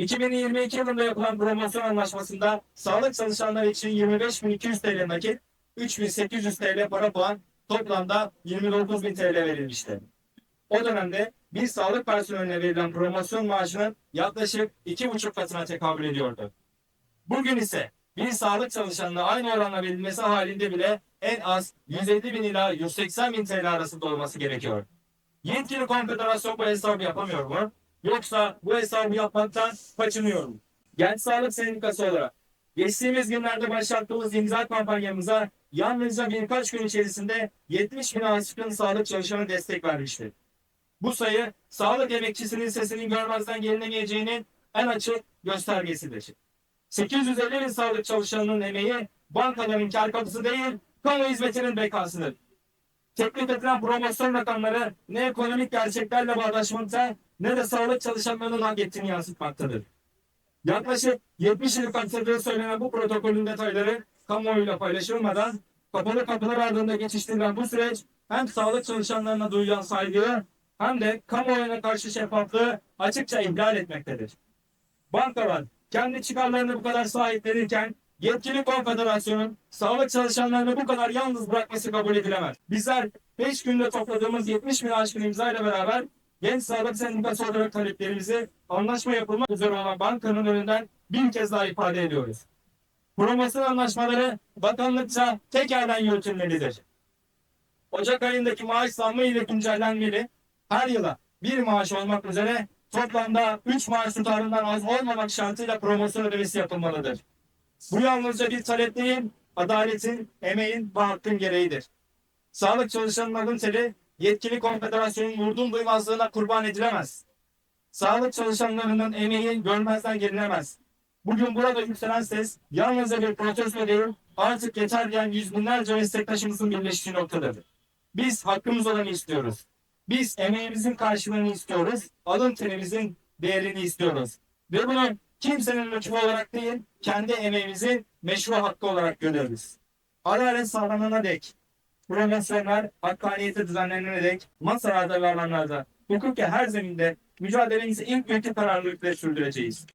2022 yılında yapılan promosyon anlaşmasında sağlık çalışanları için 25.200 TL nakit, 3.800 TL para puan, toplamda 29.000 TL verilmişti. O dönemde bir sağlık personeline verilen promosyon maaşının yaklaşık 2,5 katına tekabül ediyordu. Bugün ise bir sağlık çalışanına aynı oranla verilmesi halinde bile en az 150 bin ila 180 bin TL arasında olması gerekiyor. Yetkili konfederasyon bu hesabı yapamıyor mu? Yoksa bu hesabı yapmaktan kaçınıyor mu? Genç Sağlık Sendikası olarak geçtiğimiz günlerde başlattığımız imza kampanyamıza yalnızca birkaç gün içerisinde 70 bin aşkın sağlık çalışanı destek vermiştir. Bu sayı sağlık emekçisinin sesinin görmezden gelinemeyeceğinin en açık göstergesidir. 850 bin sağlık çalışanının emeği bankaların kar kapısı değil, kamu hizmetinin bekasıdır. Teklif edilen promosyon rakamları ne ekonomik gerçeklerle bağdaşmakta ne de sağlık çalışanlarının hak ettiğini yansıtmaktadır. Yaklaşık 70 yıl kapsadığı söylenen bu protokolün detayları kamuoyuyla paylaşılmadan kapalı kapılar ardında geçiştirilen bu süreç hem sağlık çalışanlarına duyulan saygıyı hem de kamuoyuna karşı şeffaflığı açıkça ihlal etmektedir. Bankalar kendi çıkarlarını bu kadar sahiplenirken yetkili konfederasyonun sağlık çalışanlarını bu kadar yalnız bırakması kabul edilemez. Bizler 5 günde topladığımız 70 bin aşkın imza ile beraber Genç Sağlık Sendikası olarak taleplerimizi anlaşma yapılmak üzere olan bankanın önünden bir kez daha ifade ediyoruz. Promosyon anlaşmaları bakanlıkça tek elden yürütülmelidir. Ocak ayındaki maaş zammı ile güncellenmeli. Her yıla bir maaş olmak üzere toplamda 3 maaş tutarından az olmamak şartıyla promosyon ödemesi yapılmalıdır. Bu yalnızca bir talep değil, adaletin, emeğin ve hakkın gereğidir. Sağlık çalışanının teli yetkili konfederasyonun vurdum duymazlığına kurban edilemez. Sağlık çalışanlarının emeği görmezden gelinemez. Bugün burada yükselen ses yalnızca bir protesto değil, artık yeter diyen yüz binlerce meslektaşımızın birleştiği noktadır. Biz hakkımız olanı istiyoruz. Biz emeğimizin karşılığını istiyoruz, alın terimizin değerini istiyoruz. Ve bunu kimsenin lütfu olarak değil, kendi emeğimizin meşru hakkı olarak görüyoruz. Adalet sağlanana dek, promosyonlar hakkaniyeti düzenlenene dek, masalarda ve alanlarda, hukuki her zeminde mücadelemizi ilk günkü kararlılıkla sürdüreceğiz.